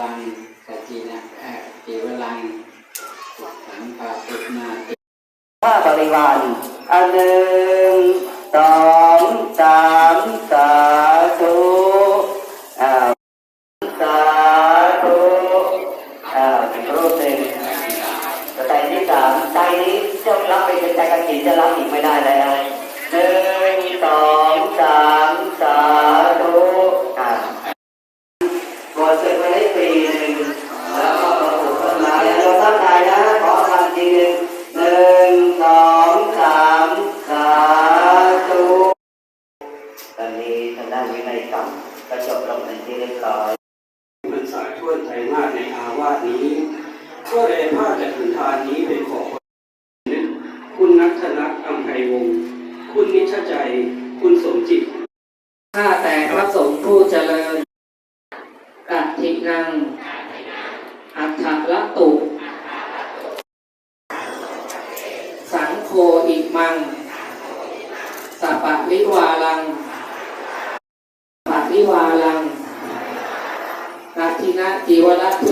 ลังสจินะเกวลังสุขังปาสุนาว่าบริวารอันหนึ่งสองสามสาธุสาธุอ่ารูปหนึ่งแต่ที่สามใจนี้จะรับไปเป็นใจกระถิ่นจะรับอีก วินัยกรรมก็จบลงเป็นที่เรียบร้อยมันสายช่วยไทยมากในอาวาสนี้ก็เลยพาจากถึงทานนี้เป็นของคุณนัทนัทอัมไพวงศ์คุณนิชใจ คุณสมจิตข้าแต่พระสงฆ์ผู้เจริญกัตถินัง อัฏฐละตุ สังโฆอิมัง สัปปะริวาลังปะริ วาลังกัตถินะจีวรทุ